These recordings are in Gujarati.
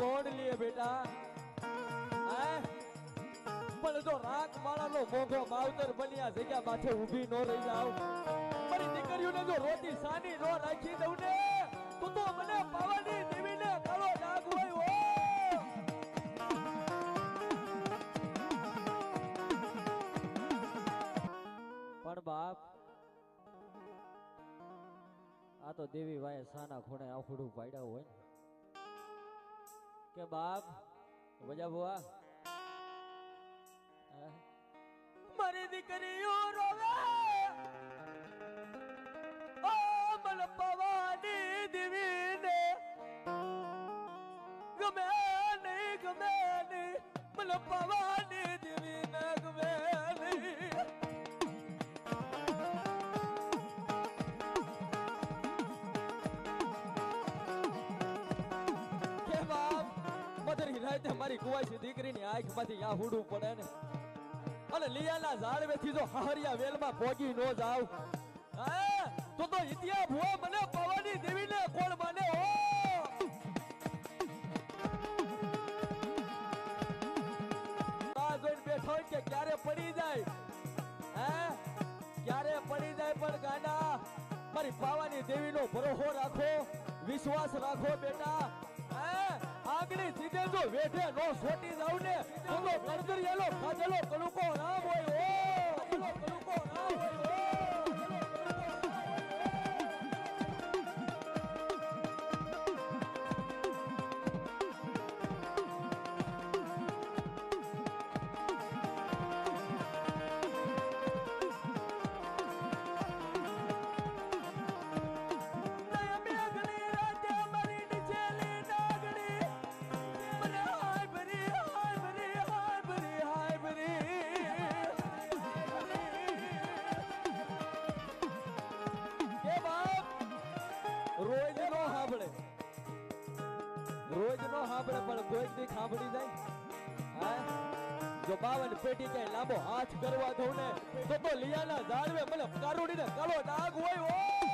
કોણ લે બેટા. પણ જો રાખ માળાનો મોઘો માવતર બન્યા જગ્યા માથે ઊભી નો રહી જાવ મારી દીકરીઓને જો રોટી સાની નો રાખી દઉં ને, તો તો મને પાવાની દેવીને કાળો ડાઘ હોય પણ બાપ, આ તો દેવી વાય સાના ખૂણે આખુડું પાડ્યા હોય ને. કે બાપ બુઆ હે? મારી દીકરીઓ રાતે મારી કુવાસી દીકરીની આંખમાંથી આ હુડું પડે ને. અને લિયાના ઝાડવેથી જો હહરિયા વેલમાં ભોગી નો જાવ. તો તો ઇતિયા ભુવા મને પવાની દેવીને કોણ માને, હો? આ જોઈને બેઠો કે ક્યારે પડી જાય? હે? ક્યારે પડી જાય પણ ગાડા? મારી પાવાની દેવીનો ભરોસો રાખો, વિશ્વાસ રાખો બેટા. આગળી સીધે જો વેઠે નો સોટી જાવ ને તો કરદરિયાલો ખાધેલો કલુકો સાંભળી જાય. જો બાવન પેટી કે લાંબો હાથ કરવા દઉં ને, તો લિયાના ઝાડવે મને કારુડીને કાળો ડાઘ હોય ઓ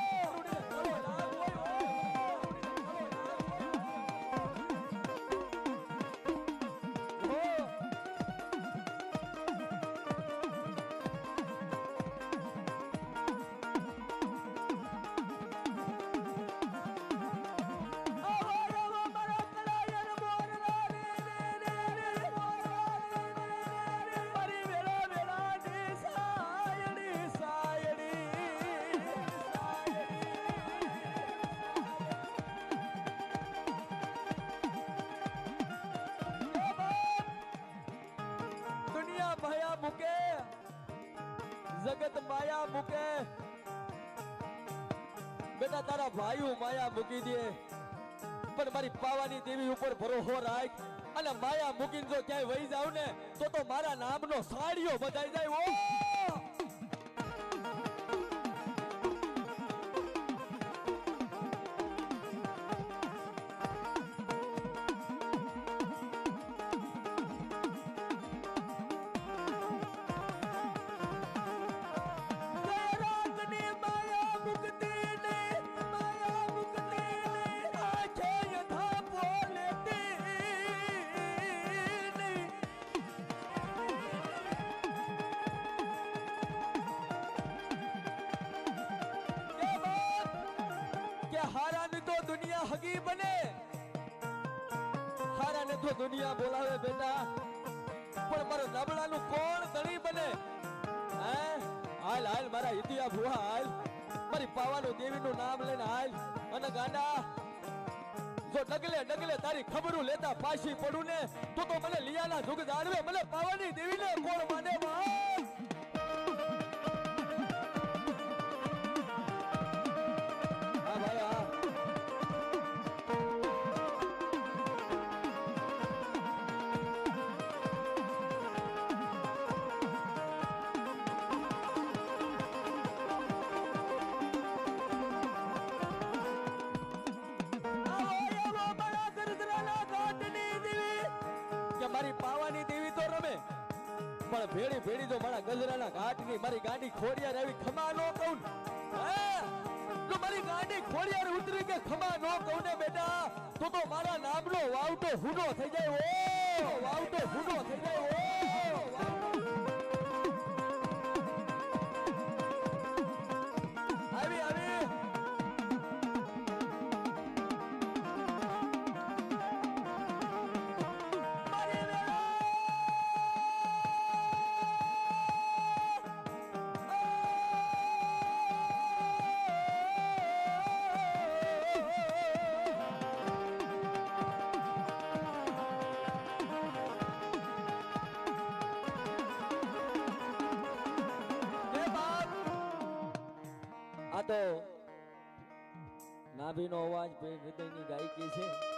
જગત માયા મૂકે. બેટા, તારા ભાઈઓ માયા મૂકી દે. પણ મારી પાવાની દેવી ઉપર ભરોસો રાખ અને માયા મૂકીને જો ક્યાંય વહી જાવ ને, તો તો મારા નામનો સાડીઓ બધાઈ જાય ઓ કે હારાની તો દુનિયા હગી બને. હારાને તો દુનિયા બોલાવે બેટા. પણ મારો નબળાનું કોણ ધણી બને? હાલ હાલ, મારા ઇતિયા ભુવા, હાલ. મારી પાવાનું દેવીનું નામ લઈને હાલ. અને ગાંડા, જો ડગલે ડગલે તારી ખબરું લેતા પાછી પડું ને, તો તો મને લિયાના જુગ જાણવે મને પાવાની દેવીને કોણ માને? પણ ભેડી ભેડી જો મારા ગજરાના ઘાટની મારી ગાડી ખોડિયાર આવી, ખમા નો કહું તો મારી ગાડી ખોડિયાર ઉતરી કે ખમા નો કહું ને બેટા, તો તો મારા નામનો વાવટો હુનો થઈ જાય, ઓ! વાવટો હુનો થઈ જાય તો નાભીનો અવાજ હૃદયની ગાયકી છે.